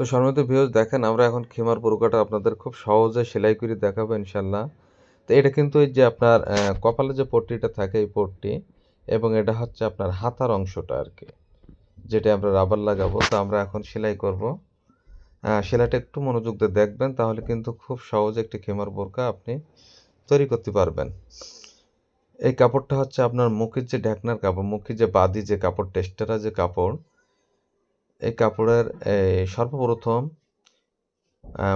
তো সম্মানিত ভিউজ দেখেন আমরা এখন খিমার বোরকাটা আপনাদের খুব সহজে সেলাই করে দেখাবো ইনশাল্লাহ তো এটা কিন্তু এই যে আপনার কপালে যে পট্টিটা থাকে এই পট্টি, এবং এটা হচ্ছে আপনার হাতার অংশটা আর কি যেটা আমরা রাবার লাগাবো। তো আমরা এখন সেলাই করব। সেলাইটা একটু মনোযোগ দিয়ে দেখবেন, তাহলে কিন্তু খুব সহজে একটি খিমার বোরকা আপনি তৈরি করতে পারবেন। এই কাপড়টা হচ্ছে আপনার মুখের যে ঢাকনার কাপড়, মুখের যে বাদি যে কাপড়, টেস্টারা যে কাপড় এই কাপড়ের সর্বপ্রথম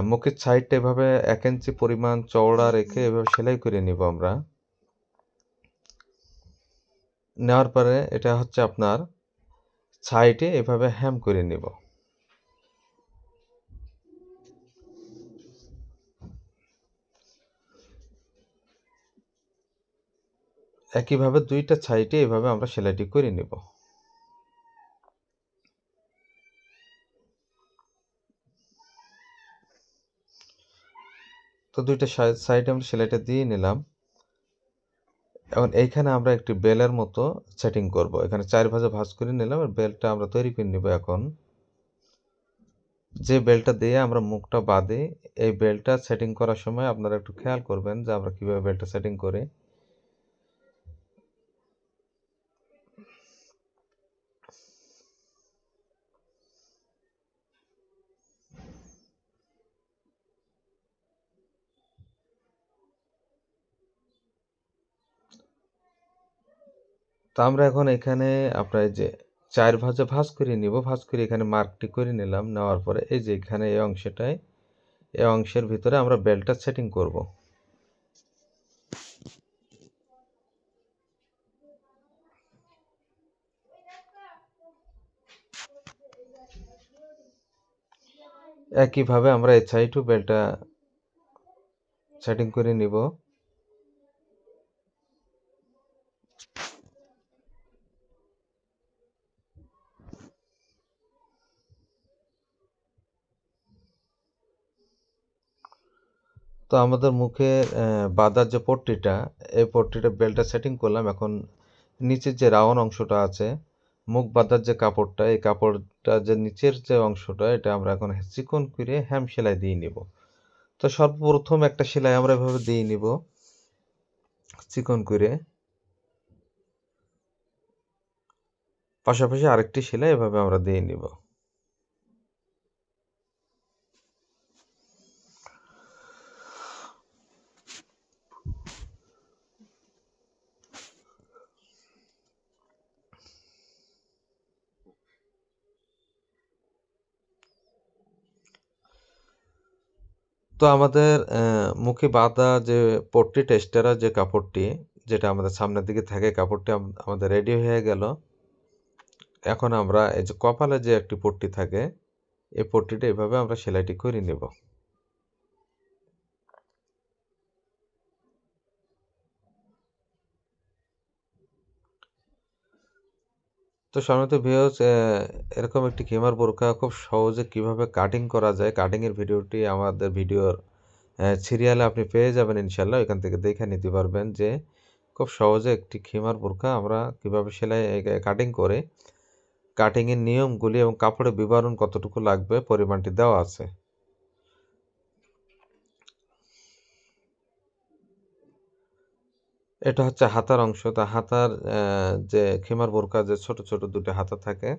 মুখের সাইডটা এভাবে এক ইঞ্চি পরিমাণ চওড়া রেখে এভাবে সেলাই করে নিব আমরা। নেওয়ার পরে এটা হচ্ছে আপনার সাইডে এভাবে হ্যাম করে নিব। একইভাবে দুইটা সাইডে এভাবে আমরা সেলাইটি করে নিব। তো দুইটা সাইডে আমরা সেলাইটা দিয়ে নিলাম। এখন এইখানে আমরা একটি বেলের মতো সেটিং করব। এখানে চার ভাজে ভাজ করে নিলাম আর বেলটা আমরা তৈরি করে নিব এখন। যে বেলটা দিয়ে আমরা মুখটা বাঁধে, এই বেলটা সেটিং করার সময় আপনারা একটু খেয়াল করবেন যে আমরা কীভাবে বেলটা সেটিং করি। তো আমরা এখন এখানে আপনার যে চার ভাজে ভাঁজ করে নিব, ভাঁজ করে এখানে মার্কটি করে নিলাম। নেওয়ার পরে এই যে এখানে এই অংশটায়, এই অংশের ভিতরে আমরা বেলটা সেটিং করব। একইভাবে আমরা এই সাইডও বেলটা সেটিং করে নিব। তো আমাদের মুখে বাঁধার যে পট্টিটা, এই পট্টিটা বেল্টটা সেটিং করলাম। এখন নিচের যে রাউন্ড অংশটা আছে, মুখ বাঁধার যে কাপড়টা, এই কাপড়টা যে নিচের যে অংশটা, এটা আমরা এখন চিকন করে হ্যাম সেলাই দিয়ে নিব। তো সর্বপ্রথম একটা সেলাই আমরা এভাবে দিয়ে নিব, চিকন করে। পাশাপাশি আরেকটি সেলাই এভাবে আমরা দিয়ে নিব। তো আমাদের মুখে বাঁধা যে পট্টি টেস্টারা যে কাপড়টি, যেটা আমাদের সামনের দিকে থাকে, কাপড়টি আমাদের রেডি হয়ে গেল। এখন আমরা এই যে কপালে যে একটি পট্টি থাকে, এই পট্টিটা এভাবে আমরা সেলাইটি করে নেব। তো সাধারণত ভিউজ এরকম একটি খেমার বোরকা খুব সহজে কীভাবে কাটিং করা যায়? কাটিংয়ের ভিডিওটি আমাদের ভিডিওর সিরিয়ালে আপনি পেয়ে যাবেন ইনশাল্লাহ। এখান থেকে দেখে নিতে পারবেন যে খুব সহজে একটি খেমার বোরকা আমরা কীভাবে সেলাই কাটিং করে কাটিংয়ের নিয়মগুলি এবং কাপড়ের বিবরণ কতটুকু লাগবে, পরিমাণটি দেওয়া আছে। এটা হচ্ছে হাতার অংশ। তা হাতার যে খেমার বোরকা যে ছোট ছোট দুটো হাতা থাকে,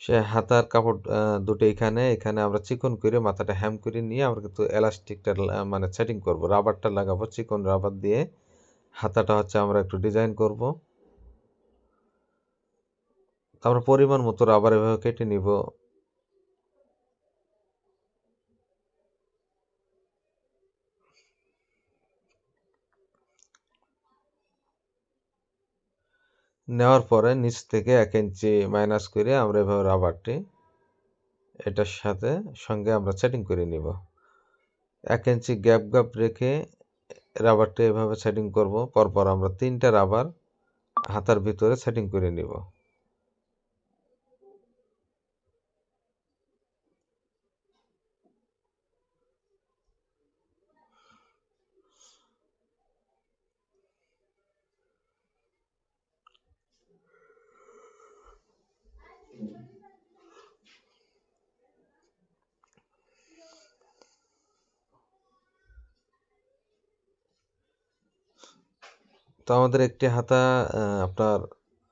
সে হাতার কাপড় দুটো এখানে এখানে আমরা চিকন করে মাথাটা হ্যাম করে নিয়ে আমরা কিন্তু এলাস্টিকটা মানে সেটিং করব। রাবারটা লাগাবো চিকন রাবার দিয়ে। হাতাটা হচ্ছে আমরা একটু ডিজাইন করব। আমরা পরিমাণ মতো রাবার এভাবে কেটে নিব। নেওয়ার পরে নিচ থেকে এক ইঞ্চি মাইনাস করে আমরা এভাবে রাবারটি এটার সাথে সঙ্গে আমরা সেটিং করে নিব। এক ইঞ্চি গ্যাপ গ্যাপ রেখে রাবারটি এভাবে সেটিং করব, পরপর আমরা তিনটা রাবার হাতার ভিতরে সেটিং করে নিব। তো আমাদের একটি হাতা আপনার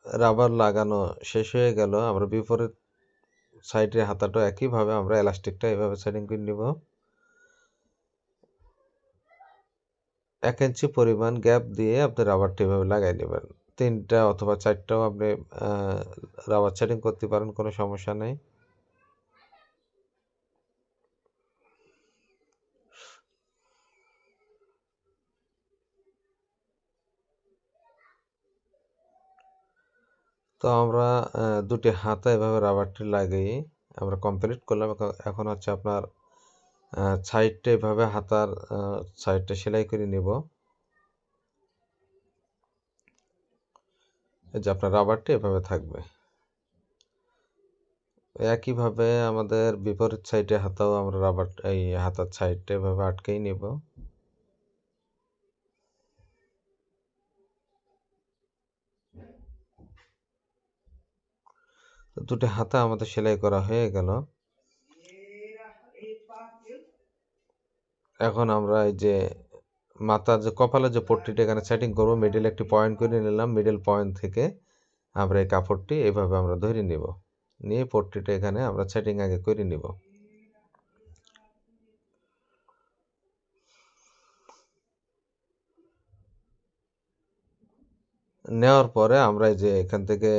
রাবার লাগানো শেষ হয়ে গেল। আমরা বিপরীত সাইডের হাতাটা একইভাবে আমরা এলাস্টিকটা এভাবে সেটিং করে নিব। এক ইঞ্চি পরিমাণ গ্যাপ দিয়ে আপনি রাবারটা এভাবে লাগাই নেবেন। তিনটা অথবা চারটাও আপনি রাবার সেটিং করতে পারেন, কোনো সমস্যা নেই। তো আমরা দুটি হাতা এভাবে রাবারটি লাগিয়ে আমরা কমপ্লিট করলাম। এখন- এখন হচ্ছে আপনার সাইডটা এভাবে হাতার সাইডটা সেলাই করে নিব। এই যে আপনার রাবারটি এভাবে থাকবে। একইভাবে আমাদের বিপরীত সাইডে হাতাও আমরা রাবার, এই হাতার সাইডটা এভাবে আটকেই নিব। দুটি হাতা আমাদের সেলাই করা হয়ে গেল। এখন আমরা এই যে মাথা যে কপালে যে পট্টিটা এখানে সেটিং করব মিডিল একটি পয়েন্ট করে নিলাম। মিডিল পয়েন্ট থেকে আমরা এই কাপড়টি এভাবে আমরা ধরে নিব। নিয়ে পট্টিটা এখানে আমরা সেটিং আগে করে নিব। নেওয়ার পরে আমরা যে এখান থেকে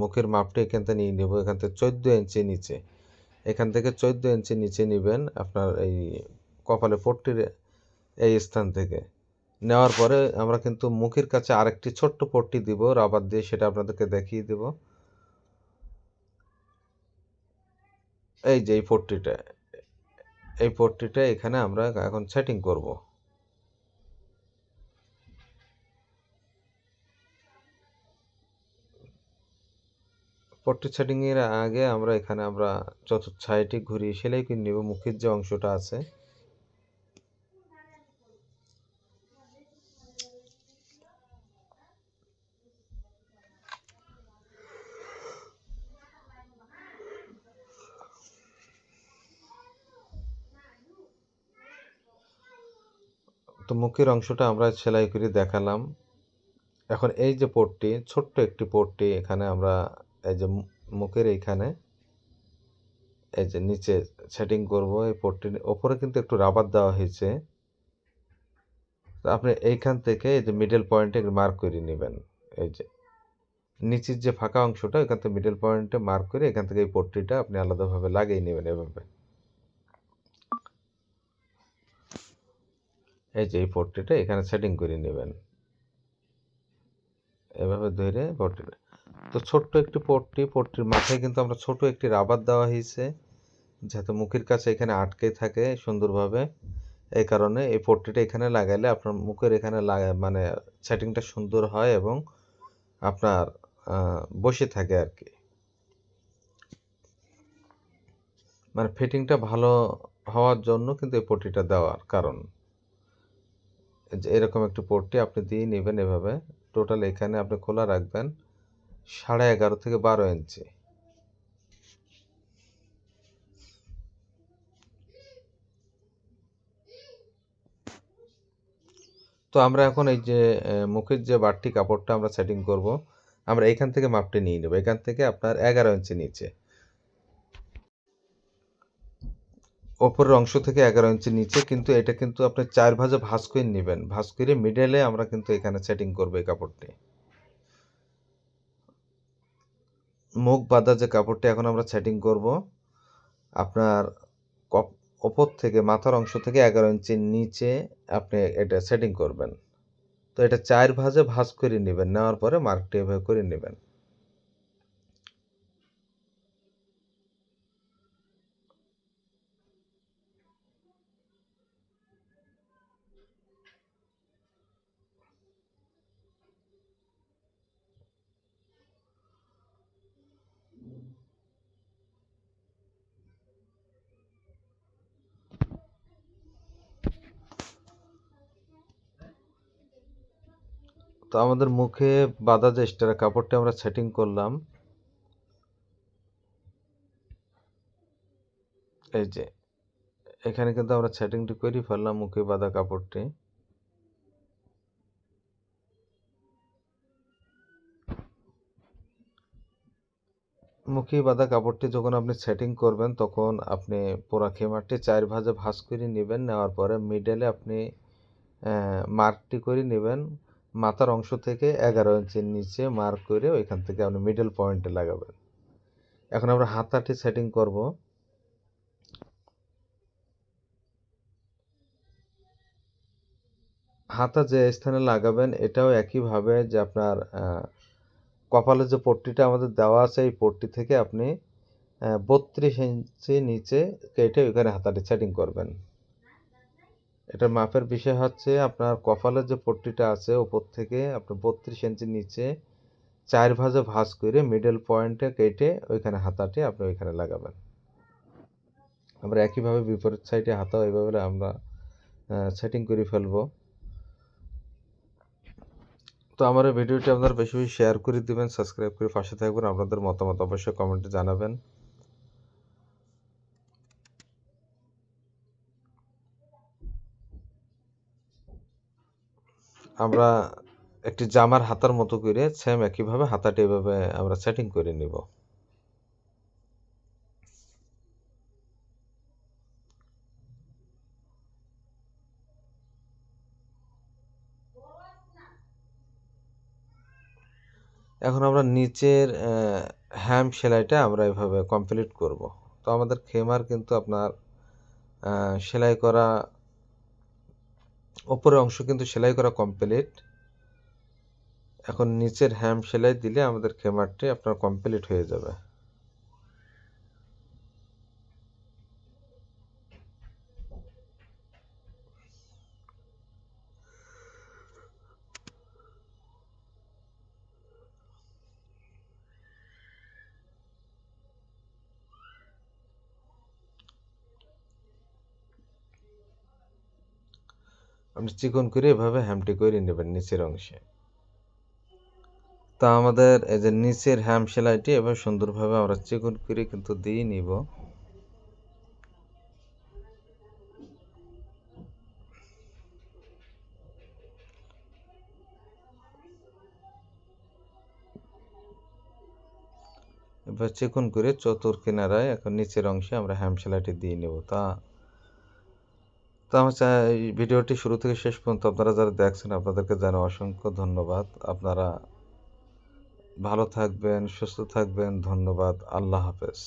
মুখের মাপটি এখান থেকে নিয়ে নেব। এখান থেকে চোদ্দ ইঞ্চি নিচে। এখান থেকে চোদ্দ ইঞ্চি নিচে নেবেন আপনার এই কপালে পট্টির এই স্থান থেকে। নেওয়ার পরে আমরা কিন্তু মুখের কাছে আরেকটি ছোট্ট পট্টি দিব, রাবার দিয়ে সেটা আপনাদেরকে দেখিয়ে দেব। এই যে এই পট্টিটা এই পট্টিটা এখানে আমরা এখন সেটিং করব। পট্টি এর আগে আমরা এখানে আমরা চতুর্থ সাইডে ঘুরিয়ে সেলাই করে নিব, মুখের যে অংশটা আছে। তো মুখের অংশটা আমরা সেলাই করে দেখালাম। এখন এই যে পোর্টটি ছোট্ট একটি পোর্টটি এখানে আমরা এই যে মুখের এইখানে, এই যে নিচে সেটিং করব, এই পোর্টটির ওপরে কিন্তু একটু রাবার দেওয়া হয়েছে। আপনি এইখান থেকে এই যে মিডল পয়েন্টে মার্ক করে নেবেন, এই যে। নিচের যে ফাঁকা অংশটা এখান থেকে মিডল পয়েন্টে মার্ক করে এখান থেকে এই পট্টিটা আপনি আলাদাভাবে লাগিয়ে নেবেন এভাবে। এই যে এই পট্টিটা এখানে সেটিং করে নেবেন। এভাবে ধরে পট্টিটা তো ছোট্ট একটি পট্টি, পট্টির মাথায় কিন্তু আমরা ছোট একটি রাবার দেওয়া হয়েছে, যাতে মুখের কাছে এখানে আটকে থাকে সুন্দরভাবে। এই কারণে এই পট্টিটা এখানে লাগাইলে আপনার মুখের এখানে লাগা মানে সেটিংটা সুন্দর হয় এবং আপনার বসে থাকে আর কি। মানে ফিটিংটা ভালো হওয়ার জন্য কিন্তু এই পট্টিটা দেওয়ার কারণ। এরকম একটি পট্টি আপনি দিয়ে নেবেন এভাবে, টোটাল এখানে আপনি খোলা রাখবেন। সাড়ে এগারো থেকে বারো ইঞ্চি। তো আমরা এখন এই যে মুখের যে বাড়তি কাপড়টা আমরা সেটিং করব, আমরা এখান থেকে মাপটি নিয়ে নেব। এখান থেকে আপনার এগারো ইঞ্চি নিচে। ওপরের অংশ থেকে এগারো ইঞ্চি নিচে, কিন্তু এটা কিন্তু আপনি চার ভাজে ভাঁজ করে নেবেন। ভাঁজ করে মিডলে আমরা কিন্তু এখানে সেটিং করব এই কাপড়টি। মুখ বাঁধা যে কাপড়টি এখন আমরা সেটিং করব, আপনার ওপর থেকে মাথার অংশ থেকে এগারো ইঞ্চির নিচে আপনি এটা সেটিং করবেন। তো এটা চার ভাজে ভাঁজ করে নেবেন, নেওয়ার পরে মার্কটি এভাবে করে নেবেন। তো আমাদের মুখে বাঁধা যে স্টার কাপড়টি আমরা সেটিং করলাম, এই যে, এখানে কিন্তু আমরা সেটিংটি করে ফেললাম মুখে বাঁধা কাপড়টি। মুখে বাঁধা কাপড়টি যখন আপনি সেটিং করবেন, তখন আপনি পোড়া খেমারটি চার ভাজে ভাজ করে নেবেন, নেওয়ার পরে মিডেলে আপনি মার্কটি করে নেবেন। মাথার অংশ থেকে এগারো ইঞ্চির নিচে মার্ক করে ওইখান থেকে আপনি মিডল পয়েন্টে লাগাবেন। এখন আমরা হাতাটি সেটিং করব। হাতা যে স্থানে লাগাবেন এটাও একইভাবে যে আপনার আহ, কপালে যে পট্টিটা আমাদের দেওয়া আছে এই পট্টি থেকে আপনি বত্রিশ ইঞ্চি নিচে কেটে ওইখানে হাতাটি সেটিং করবেন। এটার মাপের বিষয় হচ্ছে আপনার কপালের যে পট্টিটা আছে ওপর থেকে আপনি বত্রিশ ইঞ্চি নিচে চার ভাজে ভাঁজ করে মিডল পয়েন্টে কেটে ওইখানে হাতাটি আপনি ওইখানে লাগাবেন। আমরা একইভাবে বিপরীত সাইডে হাতাও এইভাবে আমরা সেটিং করে ফেলব। তো আমার ভিডিওটি আপনারা বেশি বেশি শেয়ার করে দিবেন সাবস্ক্রাইব করে পাশে থাকবেন, আপনাদের মতামত অবশ্যই কমেন্টে জানাবেন। আমরা একটি জামার হাতার মতো করে সেম একইভাবে হাতাটি এভাবে আমরা সেটিং করে নিব। এখন আমরা নিচের হ্যাম সেলাইটা আমরা এভাবে কমপ্লিট করব। তো আমাদের খেমার কিন্তু আপনার সেলাই করা ওপরের অংশ কিন্তু সেলাই করা কমপ্লিট এখন নিচের হ্যাম সেলাই দিলে আমাদের খেমারটি আপনার কমপ্লিট হয়ে যাবে। আপনি চিকন করে এভাবে হ্যামটি করে নেবেন নিচের অংশে। তা আমাদের এই যে নিচের হ্যাম সেলাইটি এভাবে সুন্দরভাবে আমরা চিকন করে কিন্তু দিয়ে নিব। এবার চিকন করে চতুর কিনারায় এখন নিচের অংশে আমরা হ্যাম সেলাইটি দিয়ে নেব। তা তো আমার এই ভিডিওটি শুরু থেকে শেষ পর্যন্ত আপনারা যারা দেখছেন, আপনাদেরকে জানাই অসংখ্য ধন্যবাদ। আপনারা ভালো থাকবেন, সুস্থ থাকবেন। ধন্যবাদ। আল্লাহ হাফেজ।